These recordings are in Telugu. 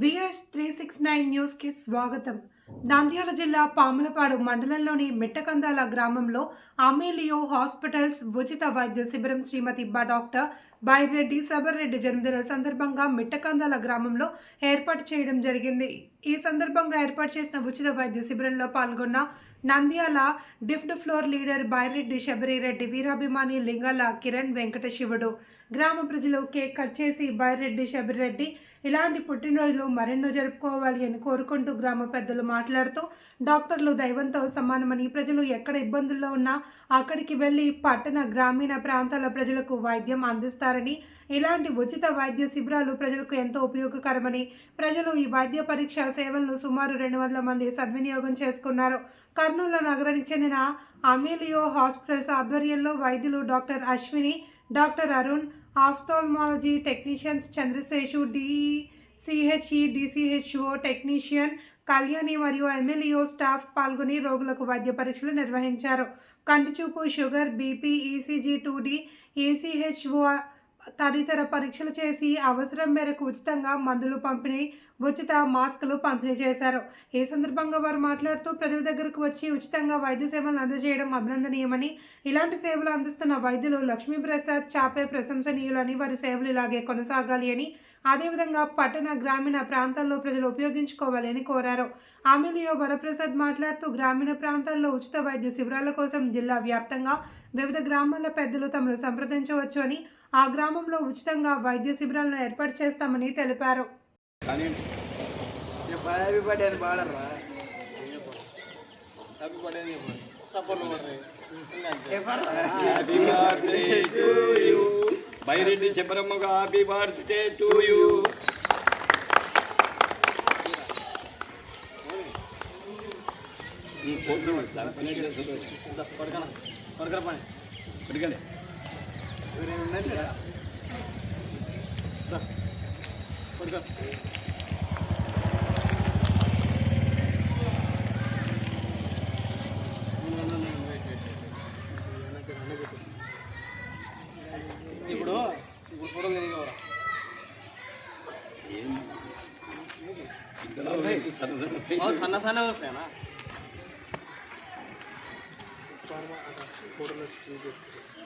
విఎస్ త్రీ సిక్స్ నైన్ న్యూస్కి స్వాగతం. నంద్యాల జిల్లా పాములపాడు మండలంలోని మిట్టకందాల గ్రామంలో అమేలియో హాస్పిటల్స్ ఉచిత వైద్య శిబిరం శ్రీమతి బా డాక్టర్ బైరెడ్డి సబర్రెడ్డి జన్మదిన సందర్భంగా మిట్టకందాల గ్రామంలో ఏర్పాటు చేయడం జరిగింది. ఈ సందర్భంగా ఏర్పాటు చేసిన ఉచిత వైద్య శిబిరంలో పాల్గొన్న నంద్యాల డిఫ్డ్ ఫ్లోర్ లీడర్ బైరెడ్డి శబరిరెడ్డి వీరాభిమాని లింగాల కిరణ్ వెంకట శివుడు గ్రామ ప్రజలు కేక్ కట్ చేసి బైరెడ్డి శబరిరెడ్డి ఇలాంటి పుట్టినరోజులు మరెన్నో జరుపుకోవాలి అని కోరుకుంటూ గ్రామ పెద్దలు మాట్లాడుతూ డాక్టర్లు దైవంతో సమానమని ప్రజలు ఎక్కడ ఇబ్బందుల్లో ఉన్నా అక్కడికి వెళ్ళి పట్టణ గ్రామీణ ప్రాంతాల ప్రజలకు వైద్యం అందిస్తారని ఇలాంటి ఉచిత వైద్య శిబిరాలు ప్రజలకు ఎంతో ఉపయోగకరమని ప్రజలు ఈ వైద్య పరీక్ష సేవలను సుమారు రెండు వందల మంది సద్వినియోగం చేసుకున్నారు. కర్నూలు నగరానికి చెందిన అమేలియో హాస్పిటల్స్ ఆధ్వర్యంలో వైద్యులు doctor Ashwini doctor Arun ophthalmology technicians చంద్రశేషు DCHE DCHO technician Kalyani మరియు ఎమ్మెల్యేఓ స్టాఫ్ పాల్గొని రోగులకు వైద్య పరీక్షలు నిర్వహించారు. కంటిచూపు sugar BP ECG two D ECHO తదితర పరీక్షలు చేసి అవసరం మేరకు ఉచితంగా మందులు పంపిణీ ఉచిత మాస్కులు పంపిణీ చేశారు. ఈ సందర్భంగా వారు మాట్లాడుతూ ప్రజల దగ్గరకు వచ్చి ఉచితంగా వైద్య సేవలను అందజేయడం అభినందనీయమని ఇలాంటి సేవలు అందిస్తున్న వైద్యులు లక్ష్మీప్రసాద్ చాపే ప్రశంసనీయులని వారి సేవలు ఇలాగే కొనసాగాలి అని అదేవిధంగా పట్టణ గ్రామీణ ప్రాంతాల్లో ప్రజలు ఉపయోగించుకోవాలి అని కోరారు. ఆమెలియో వరప్రసాద్ మాట్లాడుతూ గ్రామీణ ప్రాంతాల్లో ఉచిత వైద్య శిబిరాల కోసం జిల్లా వ్యాప్తంగా వివిధ గ్రామాల పెద్దలు తమను సంప్రదించవచ్చు అని ఆ గ్రామంలో ఉచితంగా వైద్య శిబిరాలను ఏర్పాటు చేస్తామని తెలిపారు. బైరెడ్డి చెప్పరమ్మగా హ్యాపీ బర్త్డే టు యు పడుకోండి పడుకో ఇప్పుడు ఇప్పుడు ఫోటోలు దిగవరా సన్న సన్న వస్తాయనా అన్ఎక్స్పెక్టెడ్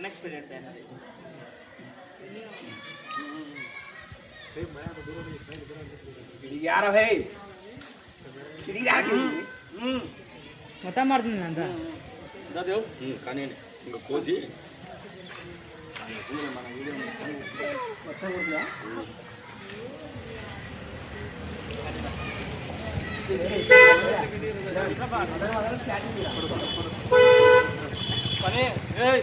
unexpected banner. మొత్తం మారుతుంది అంత. దాదేవ్ కానీ ఇంకా కోసి. పని. ఏయ్.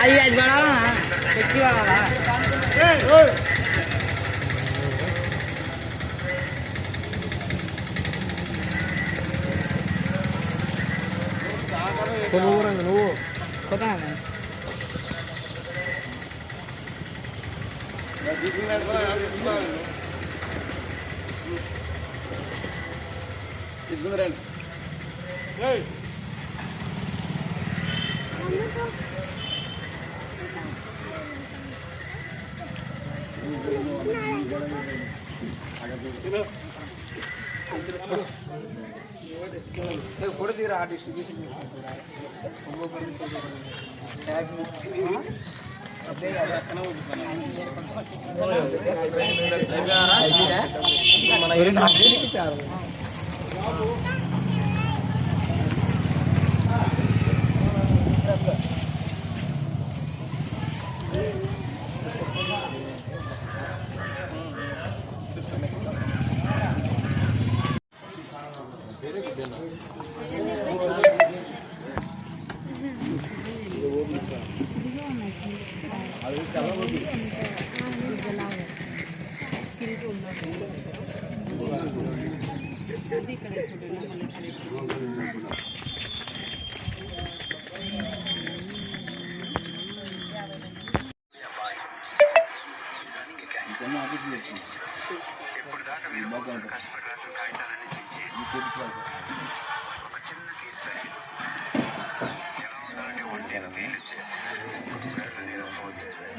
అది అది పడాలా తెచ్చి పడాలా నువ్వు కొత్త తీసుకుందరండి ఫోటో తీరా డిస్ట్రిబ్యూషన్ ನಾವು ఇక్కడ. ఇప్పుడు దాకా ఒక చిన్న కేసు ఎలా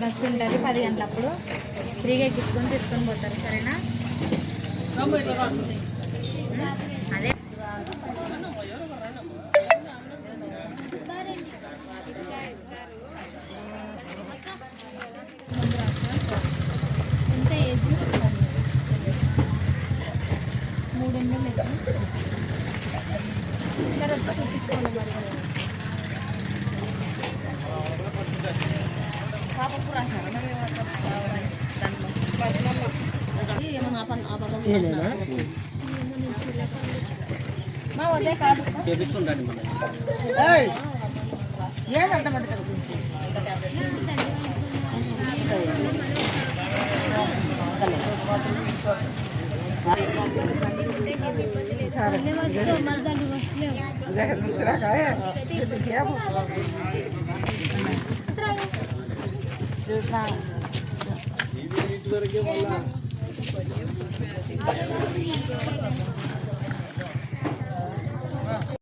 బస్సు ఉంటుంది పది గంటలప్పుడు. ఫ్రీగా ఎక్కించుకొని తీసుకొని పోతారు సరేనా? అదే. ఎంత మూడు వందలు సరే వచ్చి చూపించుకోవాలి మరి మా చూడరా